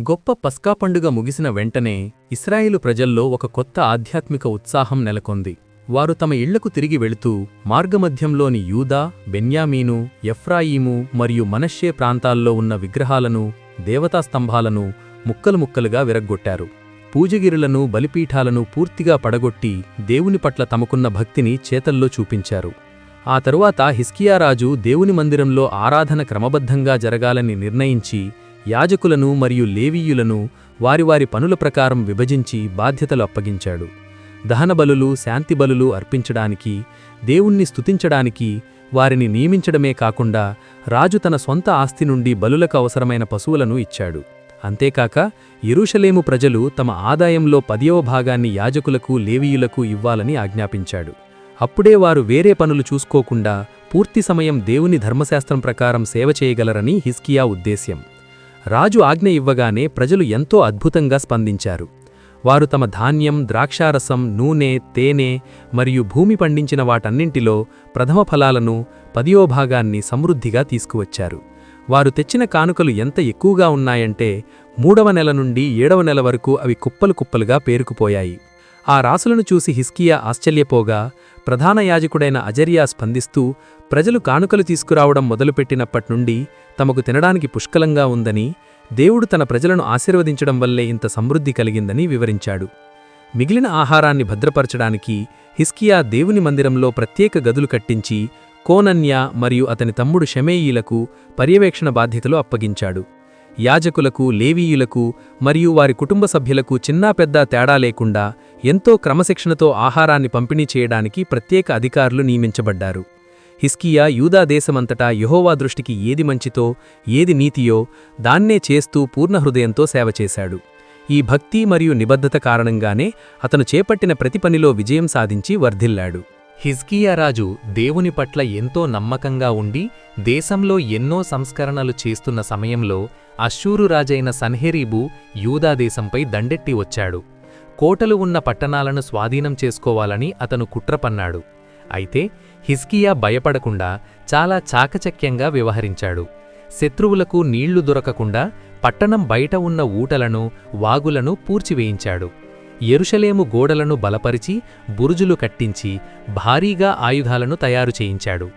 గొప్ప పస్కా పండుగ ముగిసిన వెంటనే ఇస్రాయేలు ప్రజల్లో ఒక కొత్త ఆధ్యాత్మిక ఉత్సాహం నెలకొంది. వారు తమ ఇళ్ళకు తిరిగి వెళుతూ మార్గమధ్యంలోని యూదా బెన్యామీను ఎఫ్రాయీము మరియు మనశ్షే ప్రాంతాల్లో ఉన్న విగ్రహాలను దేవతా స్తంభాలను ముక్కలు ముక్కలుగా విరగ్గొట్టారు. పూజగిరులను బలిపీఠాలను పూర్తిగా పడగొట్టి దేవుని పట్ల తమకున్న భక్తిని చేతల్లో చూపించారు. ఆ తరువాత హిస్కియారాజు దేవుని మందిరంలో ఆరాధన క్రమబద్ధంగా జరగాలని నిర్ణయించి యాజకులను మరియు లేవీయులను వారి వారి పనుల ప్రకారం విభజించి బాధ్యతలు అప్పగించాడు. దహనబలులు శాంతిబలులు అర్పించడానికి దేవుణ్ణి స్తుతించడానికి వారిని నియమించడమే కాకుండా రాజు తన సొంత ఆస్తి నుండి బలులకు అవసరమైన పశువులను ఇచ్చాడు. అంతేకాక ఇరుషలేము ప్రజలు తమ ఆదాయంలో పదియవ భాగాన్ని యాజకులకు లేవీయులకు ఇవ్వాలని ఆజ్ఞాపించాడు. అప్పుడే వారు వేరే పనులు చూసుకోకుండా పూర్తి సమయం దేవుని ధర్మశాస్త్రం ప్రకారం సేవ చేయగలరని హిస్కియా ఉద్దేశ్యం. రాజు ఆజ్ఞ ఇవ్వగానే ప్రజలు ఎంతో అద్భుతంగా స్పందించారు. వారు తమ ధాన్యం ద్రాక్షారసం నూనె తేనె మరియు భూమి పండించిన వాటన్నింటిలో ప్రథమ ఫలాలను పదియో భాగాన్ని సమృద్ధిగా తీసుకువచ్చారు. వారు తెచ్చిన కానుకలు ఎంత ఎక్కువగా ఉన్నాయంటే మూడవ నెల నుండి ఏడవ నెల వరకు అవి కుప్పలు కుప్పలుగా పేరుకుపోయాయి. ఆ రాసులను చూసి హిస్కియా ఆశ్చర్యపోగా ప్రధాన యాజకుడైన అజరియా స్పందిస్తూ ప్రజలు కానుకలు తీసుకురావడం మొదలుపెట్టినప్పట్నుండి తమకు తినడానికి పుష్కలంగా ఉందని దేవుడు తన ప్రజలను ఆశీర్వదించడం వల్లే ఇంత సమృద్ధి కలిగిందని వివరించాడు. మిగిలిన ఆహారాన్ని భద్రపరచడానికి హిస్కియా దేవుని మందిరంలో ప్రత్యేక గదులు కట్టించి కోనన్య మరియు అతని తమ్ముడు షమేయీలకు పర్యవేక్షణ బాధ్యతలు అప్పగించాడు. యాజకులకు లేవీయులకు మరియు వారి కుటుంబ సభ్యులకు చిన్నా పెద్ద తేడా లేకుండా ఎంతో క్రమశిక్షణతో ఆహారాన్ని పంపిణీ చేయడానికి ప్రత్యేక అధికారులు నియమించబడ్డారు. హిస్కియా యూదా దేశమంతటా యహోవా దృష్టికి ఏది మంచితో ఏది నీతియో దాన్నే చేస్తూ పూర్ణహృదయంతో సేవ చేశాడు. ఈ భక్తి మరియు నిబద్ధత కారణంగానే అతను చేపట్టిన ప్రతి పనిలో విజయం సాధించి వర్ధిల్లాడు. హిజ్కియారాజు దేవుని పట్ల ఎంతో నమ్మకంగా ఉండి దేశంలో ఎన్నో సంస్కరణలు చేస్తున్న సమయంలో అశ్షూరు రాజైన సన్హెరీబు యూదాదేశంపై దండెట్టి వచ్చాడు. కోటలు ఉన్న పట్టణాలను స్వాధీనం చేసుకోవాలని అతను కుట్రపన్నాడు అయితే హిస్కియా భయపడకుండా చాలా చాకచక్యంగా వ్యవహరించాడు. శత్రువులకు నీళ్ళు దొరకకుండా పట్టణం బయట ఉన్న ఊటలను వాగులను పూర్చివేయించాడు ఎరుషలేము గోడలను బలపరిచి బురుజులు కట్టించి భారీగా ఆయుధాలను తయారు చేయించాడు.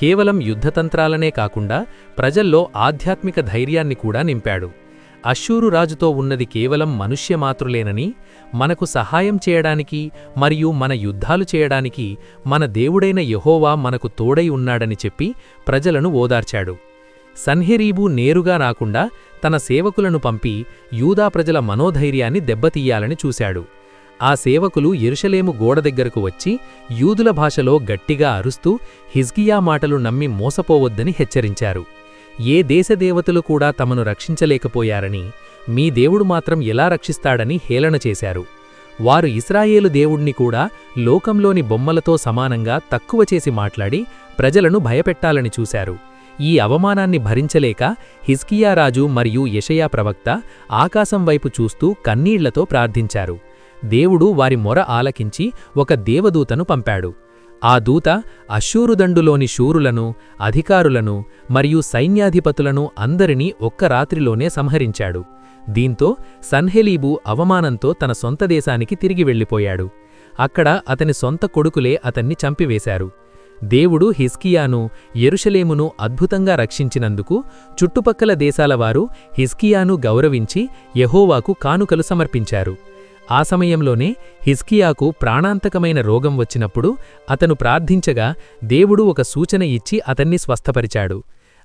కేవలం యుద్ధతంత్రాలనే కాకుండా ప్రజల్లో ఆధ్యాత్మిక ధైర్యాన్ని కూడా నింపాడు. అశ్షూరు రాజుతో ఉన్నది కేవలం మనుష్యమాతృలేనని మనకు సహాయం చేయడానికి మరియు మన యుద్ధాలు చేయడానికి మన దేవుడైన యహోవా మనకు తోడై ఉన్నాడని చెప్పి ప్రజలను ఓదార్చాడు. సన్హెరీబు నేరుగా రాకుండా తన సేవకులను పంపి యూదా ప్రజల మనోధైర్యాన్ని దెబ్బతీయాలని చూశాడు. ఆ సేవకులు ఎరుషలేము గోడ దగ్గరకు వచ్చి యూదుల భాషలో గట్టిగా అరుస్తూ హిజ్గియా మాటలు నమ్మి మోసపోవద్దని హెచ్చరించారు. ఏ దేశదేవతలు కూడా తమను రక్షించలేకపోయారని మీ దేవుడు మాత్రం ఎలా రక్షిస్తాడని హేళన చేశారు. వారు ఇస్రాయేలు దేవుణ్ణి కూడా లోకంలోని బొమ్మలతో సమానంగా తక్కువ చేసి మాట్లాడి ప్రజలను భయపెట్టాలని చూశారు. ఈ అవమానాన్ని భరించలేక హిస్కియారాజు మరియు యషయా ప్రవక్త ఆకాశం వైపు చూస్తూ కన్నీళ్ళతో ప్రార్థించారు. దేవుడు వారి మొర ఆలకించి ఒక దేవదూతను పంపాడు. ఆ దూత అశూరుదండులోని శూరులను అధికారులను మరియు సైన్యాధిపతులను అందరినీ ఒక్క రాత్రిలోనే సంహరించాడు. దీంతో సన్హెలీబు అవమానంతో తన సొంత దేశానికి తిరిగి వెళ్ళిపోయాడు. అక్కడ అతని సొంత కొడుకులే అతన్ని చంపివేశారు. దేవుడు హిస్కియాను ఎరుషలేమును అద్భుతంగా రక్షించినందుకు చుట్టుపక్కల దేశాలవారు హిస్కియాను గౌరవించి యహోవాకు కానుకలు సమర్పించారు. ఆ సమయంలోనే హిస్కియాకు ప్రాణాంతకమైన రోగం వచ్చినప్పుడు అతను ప్రార్థించగా దేవుడు ఒక సూచన ఇచ్చి అతన్ని స్వస్థపరిచాడు.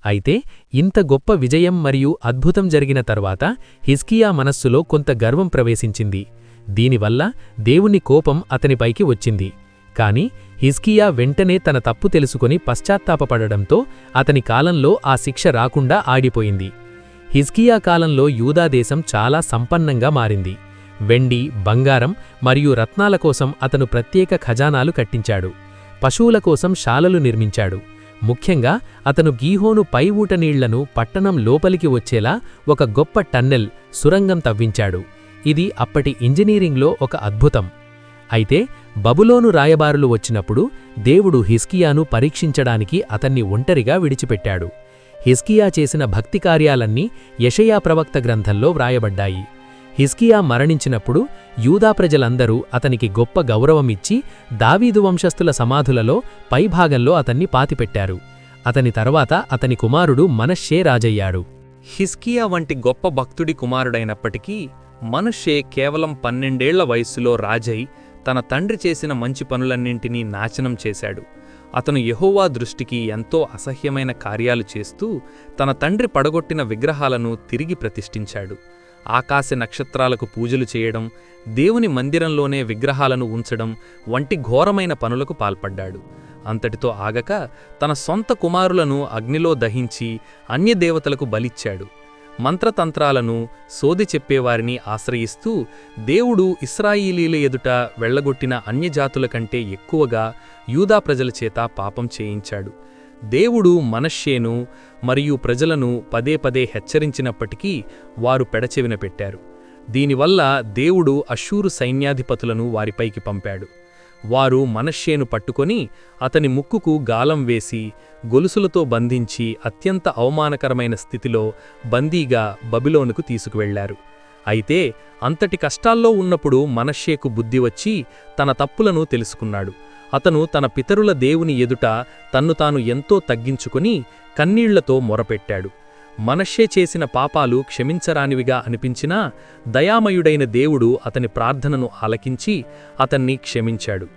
అయితే ఇంత గొప్ప విజయం మరియు అద్భుతం జరిగిన తర్వాత హిస్కియా మనస్సులో కొంత గర్వం ప్రవేశించింది. దీనివల్ల దేవుని కోపం అతనిపైకి వచ్చింది. కాని హిస్కియా వెంటనే తన తప్పు తెలుసుకుని పశ్చాత్తాపపడడంతో అతని కాలంలో ఆ శిక్ష రాకుండా ఆడిపోయింది హిజ్కియా కాలంలో యూదాదేశం చాలా సంపన్నంగా మారింది. వెండి బంగారం మరియు రత్నాల కోసం అతను ప్రత్యేక ఖజానాలు కట్టించాడు. పశువుల కోసం శాలలు నిర్మించాడు. ముఖ్యంగా అతను గీహోను పై ఊట నీళ్ళను పట్టణం లోపలికి వచ్చేలా ఒక గొప్ప టన్నెల్ సురంగం తవ్వించాడు. ఇది అప్పటి ఇంజనీరింగ్లో ఒక అద్భుతం. అయితే బబులోను రాయబారులు వచ్చినప్పుడు దేవుడు హిస్కియాను పరీక్షించడానికి అతన్ని ఒంటరిగా విడిచిపెట్టాడు. హిస్కియా చేసిన భక్తి కార్యాలన్నీ యషయా ప్రవక్త గ్రంథంలో వ్రాయబడ్డాయి. హిస్కియా మరణించినప్పుడు యూదా ప్రజలందరూ అతనికి గొప్ప గౌరవమిచ్చి దావీదు వంశస్థుల సమాధులలో పైభాగంలో అతన్ని పాతిపెట్టారు. అతని తర్వాత అతని కుమారుడు మనశ్షే రాజయ్యాడు. హిస్కియా వంటి గొప్ప భక్తుడి కుమారుడైనప్పటికీ మనషే కేవలం పన్నెండేళ్ళ వయస్సులో రాజై తన తండ్రి చేసిన మంచి పనులన్నింటినీ నాశనం చేశాడు. అతను యహోవా దృష్టికి ఎంతో అసహ్యమైన కార్యాలు చేస్తూ తన తండ్రి పడగొట్టిన విగ్రహాలను తిరిగి ప్రతిష్ఠించాడు. ఆకాశ నక్షత్రాలకు పూజలు చేయడం దేవుని మందిరంలోనే విగ్రహాలను ఉంచడం వంటి ఘోరమైన పనులకు పాల్పడ్డాడు. అంతటితో ఆగక తన సొంత కుమారులను అగ్నిలో దహించి అన్యదేవతలకు బలిచ్చాడు. మంత్రతంత్రాలను సోది చెప్పేవారిని ఆశ్రయిస్తూ దేవుడు ఇస్రాయిలీల ఎదుట వెళ్ళగొట్టిన అన్యజాతుల కంటే ఎక్కువగా యూదా ప్రజల చేత పాపం చేయించాడు. దేవుడు మనశ్శేను మరియు ప్రజలను పదే పదే హెచ్చరించినప్పటికీ వారు పెడచెవిన పెట్టారు. దీనివల్ల దేవుడు అశూరు సైన్యాధిపతులను వారిపైకి పంపాడు. వారు మనశ్శేను పట్టుకొని అతని ముక్కుకు గాలం వేసి గొలుసులతో బంధించి అత్యంత అవమానకరమైన స్థితిలో బందీగా బబిలోనుకు తీసుకువెళ్ళారు. అయితే అంతటి కష్టాల్లో ఉన్నప్పుడు మనశ్శేకు బుద్ధి వచ్చి తన తప్పులను తెలుసుకున్నాడు. అతను తన పితరుల దేవుని ఎదుట తన్ను తాను ఎంతో తగ్గించుకుని కన్నీళ్ళతో మొరపెట్టాడు. మనషే చేసిన పాపాలు క్షమించరానివిగా అనిపించినా దయామయుడైన దేవుడు అతని ప్రార్థనను ఆలకించి అతన్ని క్షమించాడు.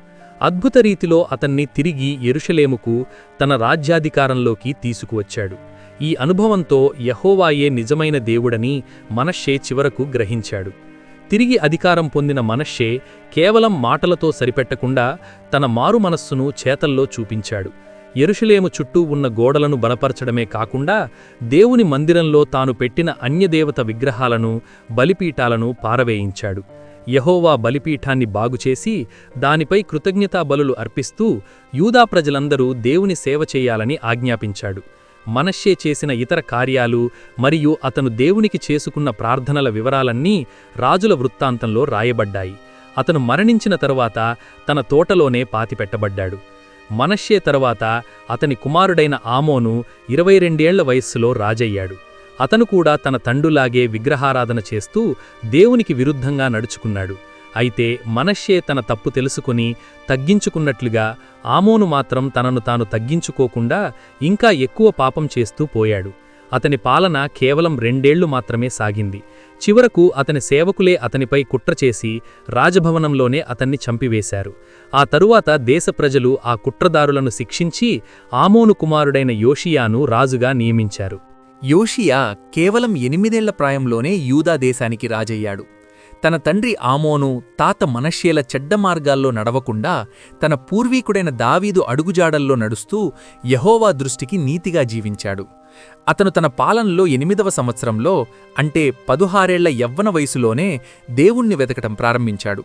అద్భుత రీతిలో అతన్ని తిరిగి ఎరుషలేముకు తన రాజ్యాధికారంలోకి తీసుకువచ్చాడు. ఈ అనుభవంతో యహోవాయే నిజమైన దేవుడని మనషే చివరకు గ్రహించాడు. తిరిగి అధికారం పొందిన మనశ్షే కేవలం మాటలతో సరిపెట్టకుండా తన మారు మనస్సును చేతల్లో చూపించాడు. ఎరుషలేము చుట్టూ ఉన్న గోడలను బలపరచడమే కాకుండా దేవుని మందిరంలో తాను పెట్టిన అన్యదేవత విగ్రహాలను బలిపీఠాలను పారవేయించాడు. యహోవా బలిపీఠాన్ని బాగుచేసి దానిపై కృతజ్ఞతా బలులు అర్పిస్తూ యూదా ప్రజలందరూ దేవుని సేవ చేయాలని ఆజ్ఞాపించాడు. మనశ్శే చేసిన ఇతర కార్యాలు మరియు అతను దేవునికి చేసుకున్న ప్రార్థనల వివరాలన్నీ రాజుల వృత్తాంతంలో రాయబడ్డాయి. అతను మరణించిన తరువాత తన తోటలోనే పాతిపెట్టబడ్డాడు. మనశ్శే తరువాత అతని కుమారుడైన ఆమోను ఇరవై రెండేళ్ళ వయస్సులో రాజయ్యాడు. అతను కూడా తన తండులాగే విగ్రహారాధన చేస్తూ దేవునికి విరుద్ధంగా నడుచుకున్నాడు. అయితే మనశ్శే తన తప్పు తెలుసుకుని తగ్గించుకున్నట్లుగా ఆమోను మాత్రం తనను తాను తగ్గించుకోకుండా ఇంకా ఎక్కువ పాపం చేస్తూ పోయాడు. అతని పాలన కేవలం రెండేళ్ళు మాత్రమే సాగింది. చివరకు అతని సేవకులే అతనిపై కుట్రచేసి రాజభవనంలోనే అతన్ని చంపివేశారు. ఆ తరువాత దేశ ప్రజలు ఆ కుట్రదారులను శిక్షించి ఆమోను కుమారుడైన యోషియాను రాజుగా నియమించారు. యోషియా కేవలం ఎనిమిదేళ్ళ ప్రాయంలోనే యూదా దేశానికి రాజయ్యాడు. తన తండ్రి ఆమోను తాత మనషేల చెడ్డ మార్గాల్లో నడవకుండా తన పూర్వీకుడైన దావీదు అడుగుజాడల్లో నడుస్తూ యహోవా దృష్టికి నీతిగా జీవించాడు. అతను తన పాలనలో ఎనిమిదవ సంవత్సరంలో అంటే పదుహారేళ్ళ యవ్వన వయసులోనే దేవుణ్ణి వెతకటం ప్రారంభించాడు.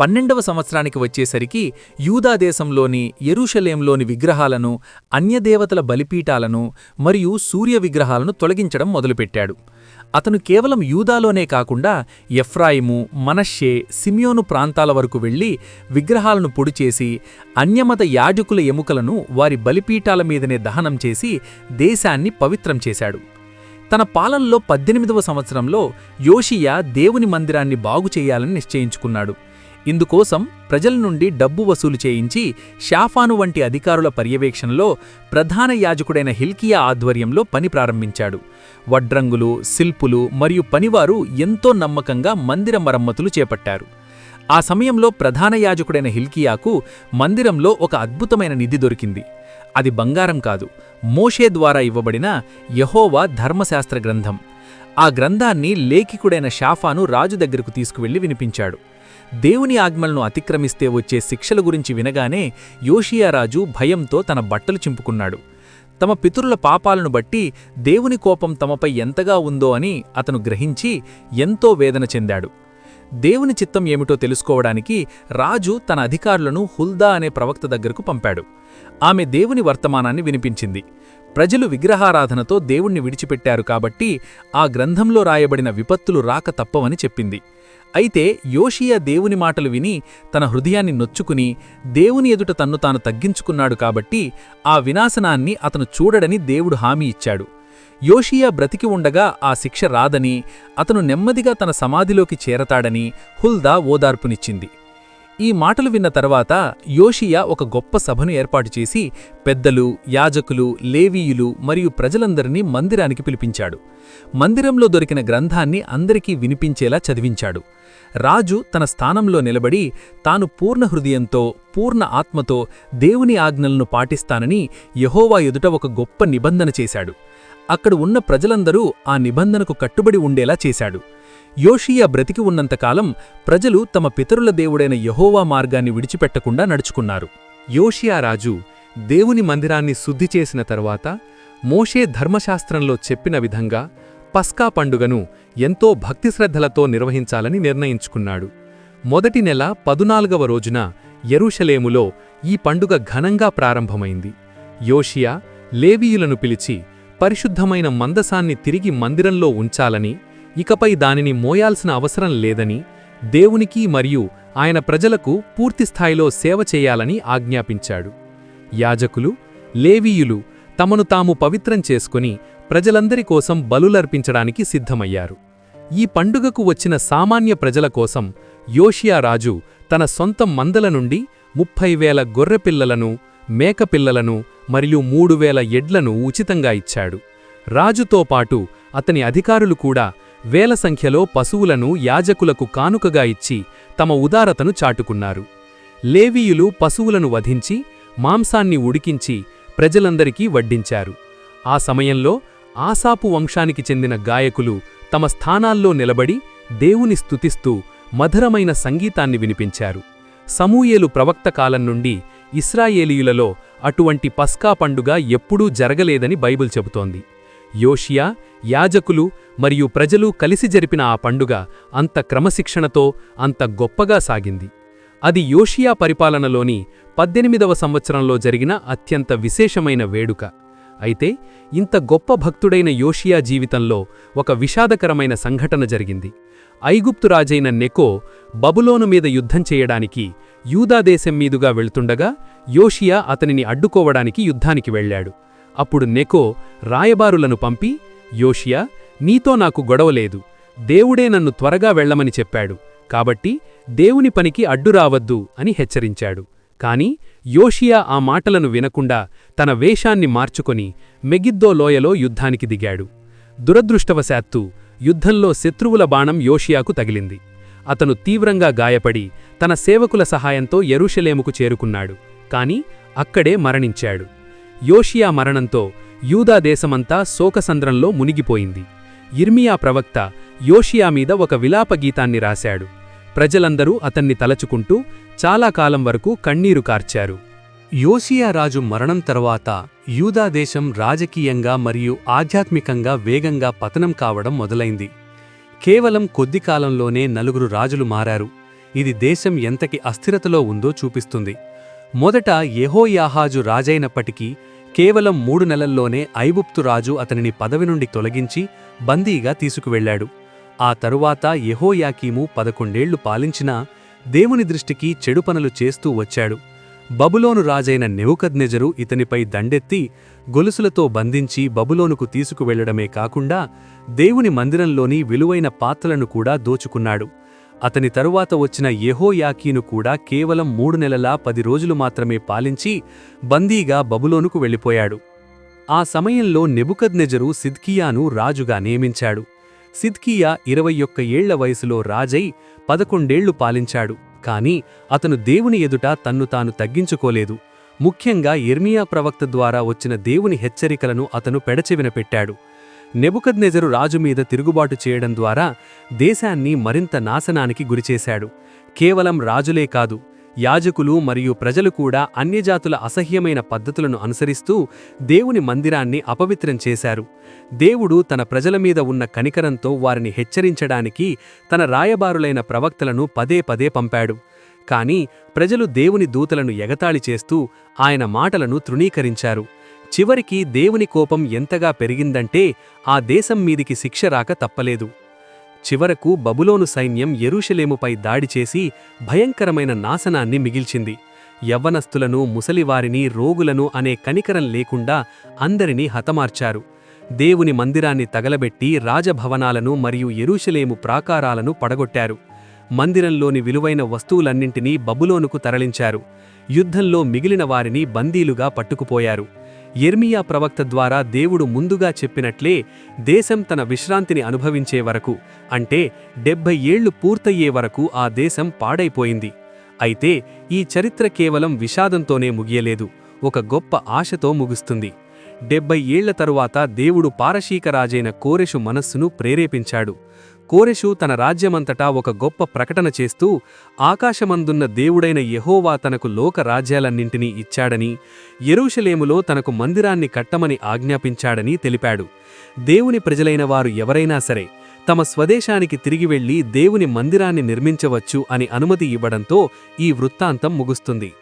పన్నెండవ సంవత్సరానికి వచ్చేసరికి యూదాదేశంలోని ఎరుషలేంలోని విగ్రహాలను అన్యదేవతల బలిపీఠాలను మరియు సూర్య విగ్రహాలను తొలగించడం మొదలుపెట్టాడు. అతను కేవలం యూదాలోనే కాకుండా ఎఫ్రాయిము మనషే సిమియోను ప్రాంతాల వరకు వెళ్ళి విగ్రహాలను పొడిచేసి అన్యమత యాజకుల ఎముకలను వారి బలిపీఠాల మీదనే దహనం చేసి దేశాన్ని పవిత్రం చేశాడు. తన పాలనలో పద్దెనిమిదవ సంవత్సరంలో యోషియా దేవుని మందిరాన్ని బాగుచేయాలని నిశ్చయించుకున్నాడు. ఇందుకోసం ప్రజల నుండి డబ్బు వసూలు చేయించి షాఫాను వంటి అధికారుల పర్యవేక్షణలో ప్రధాన యాజకుడైన హిల్కియా ఆధ్వర్యంలో పని ప్రారంభించాడు. వడ్రంగులు శిల్పులు మరియు పనివారు ఎంతో నమ్మకంగా మందిర మరమ్మతులు చేపట్టారు. ఆ సమయంలో ప్రధాన యాజకుడైన హిల్కియాకు మందిరంలో ఒక అద్భుతమైన నిధి దొరికింది. అది బంగారం కాదు మోషే ద్వారా ఇవ్వబడిన యహోవా ధర్మశాస్త్ర గ్రంథం. ఆ గ్రంథాన్ని లేఖికుడైన షాఫాను రాజు దగ్గరకు తీసుకువెళ్ళి వినిపించాడు. దేవుని ఆజ్ఞలను అతిక్రమిస్తే వచ్చే శిక్షల గురించి వినగానే యోషియారాజు భయంతో తన బట్టలు చింపుకున్నాడు. తమ పితరుల పాపాలను బట్టి దేవుని కోపం తమపై ఎంతగా ఉందో అని అతను గ్రహించి ఎంతో వేదన చెందాడు. దేవుని చిత్తం ఏమిటో తెలుసుకోవడానికి రాజు తన అధికారులను హుల్దా అనే ప్రవక్త దగ్గరకు పంపాడు. ఆమె దేవుని వర్తమానాన్ని వినిపించింది. ప్రజలు విగ్రహారాధనతో దేవుణ్ణి విడిచిపెట్టారు కాబట్టి ఆ గ్రంథంలో రాయబడిన విపత్తులు రాక తప్పవని చెప్పింది. అయితే యోషియా దేవుని మాటలు విని తన హృదయాన్ని నొచ్చుకుని దేవుని ఎదుట తన్ను తాను తగ్గించుకున్నాడు కాబట్టి ఆ వినాశనాన్ని అతను చూడడని దేవుడు హామీ ఇచ్చాడు. యోషియా బ్రతికి ఉండగా ఆ శిక్ష రాదని అతను నెమ్మదిగా తన సమాధిలోకి చేరతాడని హుల్దా ఓదార్పునిచ్చింది. ఈ మాటలు విన్న తర్వాత యోషియా ఒక గొప్ప సభను ఏర్పాటు చేసి పెద్దలు యాజకులు లేవీయులు మరియు ప్రజలందరినీ మందిరానికి పిలిపించాడు. మందిరంలో దొరికిన గ్రంథాన్ని అందరికీ వినిపించేలా చదివించాడు. రాజు తన స్థానంలో నిలబడి తాను పూర్ణ హృదయంతో పూర్ణ ఆత్మతో దేవుని ఆజ్ఞలను పాటిస్తానని యహోవా ఎదుట ఒక గొప్ప నిబంధన చేశాడు. అక్కడ ఉన్న ప్రజలందరూ ఆ నిబంధనకు కట్టుబడి ఉండేలా చేశాడు. యోషియా బ్రతికి ఉన్నంతకాలం ప్రజలు తమ పితరుల దేవుడైన యహోవా మార్గాన్ని విడిచిపెట్టకుండా నడుచుకున్నారు. యోషియా రాజు దేవుని మందిరాన్ని శుద్ధి చేసిన తరువాత మోషే ధర్మశాస్త్రంలో చెప్పిన విధంగా పస్కా పండుగను ఎంతో భక్తిశ్రద్ధలతో నిర్వహించాలని నిర్ణయించుకున్నాడు. మొదటి నెల పదునాలుగవ రోజున ఎరుషలేములో ఈ పండుగ ఘనంగా ప్రారంభమైంది. యోషియా లేవీయులను పిలిచి పరిశుద్ధమైన మందసాన్ని తిరిగి మందిరంలో ఉంచాలని ఇకపై దానిని మోయాల్సిన అవసరం లేదని దేవునికి మరియు ఆయన ప్రజలకు పూర్తిస్థాయిలో సేవ చేయాలని ఆజ్ఞాపించాడు. యాజకులు లేవీయులు తమను తాము పవిత్రం చేసుకుని ప్రజలందరి కోసం బలులర్పించడానికి సిద్ధమయ్యారు. ఈ పండుగకు వచ్చిన సామాన్య ప్రజల కోసం యోషియా రాజు తన సొంత మందల నుండి ముప్పై వేల గొర్రెపిల్లలను మేకపిల్లలను మరియు మూడు వేల ఎడ్లను ఉచితంగా ఇచ్చాడు. రాజుతో పాటు అతని అధికారులు కూడా వేల సంఖ్యలో పశువులను యాజకులకు కానుకగా ఇచ్చి తమ ఉదారతను చాటుకున్నారు. లేవీయులు పశువులను వధించి మాంసాన్ని ఉడికించి ప్రజలందరికీ వడ్డించారు. ఆ సమయంలో ఆసాపు వంశానికి చెందిన గాయకులు తమ స్థానాల్లో నిలబడి దేవుని స్తుతిస్తూ మధురమైన సంగీతాన్ని వినిపించారు. సమూయేలు ప్రవక్త కాలం నుండి ఇస్రాయేలీయులలో అటువంటి పస్కా పండుగ ఎప్పుడూ జరగలేదని బైబిల్ చెబుతోంది. యోషియా యాజకులు మరియు ప్రజలు కలిసి జరిపిన ఆ పండుగ అంత క్రమశిక్షణతో అంత గొప్పగా సాగింది. అది యోషియా పరిపాలనలోని పద్దెనిమిదవ సంవత్సరంలో జరిగిన అత్యంత విశేషమైన వేడుక. అయితే ఇంత గొప్ప భక్తుడైన యోషియా జీవితంలో ఒక విషాదకరమైన సంఘటన జరిగింది. ఐగుప్తు రాజైన నెకో బబులోను మీద యుద్ధం చేయడానికి యూదాదేశం మీదుగా వెళ్తుండగా యోషియా అతనిని అడ్డుకోవడానికి యుద్ధానికి వెళ్ళాడు. అప్పుడు నెకో రాయబారులను పంపి యోషియా నీతో నాకు గొడవలేదు దేవుడే నన్ను త్వరగా వెళ్ళమని చెప్పాడు. కాబట్టి దేవుని పనికి అడ్డురావద్దు అని హెచ్చరించాడు. కాని యోషియా ఆ మాటలను వినకుండా తన వేషాన్ని మార్చుకొని మెగిద్దో లోయలో యుద్ధానికి దిగాడు. దురదృష్టవశాత్తు యుద్ధంలో శత్రువుల బాణం యోషియాకు తగిలింది. అతను తీవ్రంగా గాయపడి తన సేవకుల సహాయంతో ఎరుషలేముకు చేరుకున్నాడు కాని అక్కడే మరణించాడు. యోషియా మరణంతో యూదా దేశమంతా శోకసంద్రంలో మునిగిపోయింది. ఇర్మియా ప్రవక్త యోషియా మీద ఒక విలాపగీతాన్ని రాశాడు. ప్రజలందరూ అతన్ని తలచుకుంటూ చాలా కాలం వరకు కన్నీరు కార్చారు. యోషియా రాజు మరణం తర్వాత యూదాదేశం రాజకీయంగా మరియు ఆధ్యాత్మికంగా వేగంగా పతనం కావడం మొదలైంది. కేవలం కొద్ది కాలంలోనే నలుగురు రాజులు మారారు. ఇది దేశం ఎంతకి అస్థిరతలో ఉందో చూపిస్తుంది. మొదట యెహోయాహాజు రాజైనప్పటికీ కేవలం మూడు నెలల్లోనే ఐగుప్తు రాజు అతనిని పదవి నుండి తొలగించి బందీగా తీసుకువెళ్ళాడు ఆ తరువాత యెహోయాకీము పదకొండేళ్ళు పాలించినా దేవుని దృష్టికి చెడు పనులు చేస్తూ వచ్చాడు. బబులోను రాజైన నెవుకద్నెజరు ఇతనిపై దండెత్తి గొలుసులతో బంధించి బబులోనుకు తీసుకువెళ్ళడమే కాకుండా దేవుని మందిరంలోని విలువైన పాత్రలను కూడా దోచుకున్నాడు. అతని తరువాత వచ్చిన యెహోయాకీను కూడా కేవలం మూడు నెలలా పది రోజులు మాత్రమే పాలించి బందీగా బబులోనుకు వెళ్ళిపోయాడు. ఆ సమయంలో నెబుకద్నెజరు సిద్కియాను రాజుగా నియమించాడు. సిద్కియా ఇరవై ఒక్క ఏళ్ళ వయసులో రాజై పదకొండేళ్ళు పాలించాడు. కాని అతను దేవుని ఎదుట తన్ను తాను తగ్గించుకోలేదు. ముఖ్యంగా ఇర్మియా ప్రవక్త ద్వారా వచ్చిన దేవుని హెచ్చరికలను అతను పెడచెవిన పెట్టాడు. నెబుకద్నెజరు రాజు మీద తిరుగుబాటు చేయడం ద్వారా దేశాన్ని మరింత నాశనానికి గురిచేశాడు. కేవలం రాజులే కాదు యాజకులు మరియు ప్రజలు కూడా అన్యజాతుల అసహ్యమైన పద్ధతులను అనుసరిస్తూ దేవుని మందిరాన్ని అపవిత్రం చేశారు. దేవుడు తన ప్రజల మీద ఉన్న కనికరంతో వారిని హెచ్చరించడానికి తన రాయబారులైన ప్రవక్తలను పదే పదే పంపాడు. కాని ప్రజలు దేవుని దూతలను ఎగతాళి చేస్తూ ఆయన మాటలను తృణీకరించారు. చివరికి దేవుని కోపం ఎంతగా పెరిగిందంటే ఆ దేశం మీదికి శిక్ష రాక తప్పలేదు. చివరకు బబులోను సైన్యం ఎరుషలేముపై దాడి చేసి భయంకరమైన నాశనాన్ని మిగిల్చింది. యవ్వనస్తులను ముసలివారిని రోగులను అనే కనికరం లేకుండా అందరినీ హతమార్చారు. దేవుని మందిరాన్ని తగలబెట్టి రాజభవనాలను మరియు ఎరుషలేము ప్రాకారాలను పడగొట్టారు. మందిరంలోని విలువైన వస్తువులన్నింటినీ బబులోనుకు తరలించారు. యుద్ధంలో మిగిలిన వారిని బందీలుగా పట్టుకుపోయారు. ఎర్మియా ప్రవక్త ద్వారా దేవుడు ముందుగా చెప్పినట్లే దేశం తన విశ్రాంతిని అనుభవించే వరకు అంటే డెబ్బై ఏళ్ళు పూర్తయ్యే వరకు ఆ దేశం పాడైపోయింది. అయితే ఈ చరిత్ర కేవలం విషాదంతోనే ముగియలేదు ఒక గొప్ప ఆశతో ముగుస్తుంది. డెబ్బై ఏళ్ళ తరువాత దేవుడు పారశీకరాజైన కోరెషు మనస్సును ప్రేరేపించాడు. కోరెషు తన రాజ్యమంతటా ఒక గొప్ప ప్రకటన చేస్తూ ఆకాశమందున్న దేవుడైన యెహోవా తనకు లోక రాజ్యాలన్నింటినీ ఇచ్చాడని ఎరూషలేములో తనకు మందిరాన్ని కట్టమని ఆజ్ఞాపించాడని తెలిపాడు. దేవుని ప్రజలైన వారు ఎవరైనా సరే తమ స్వదేశానికి తిరిగి వెళ్ళి దేవుని మందిరాన్ని నిర్మించవచ్చు అని అనుమతి ఇవ్వడంతో ఈ వృత్తాంతం ముగుస్తుంది.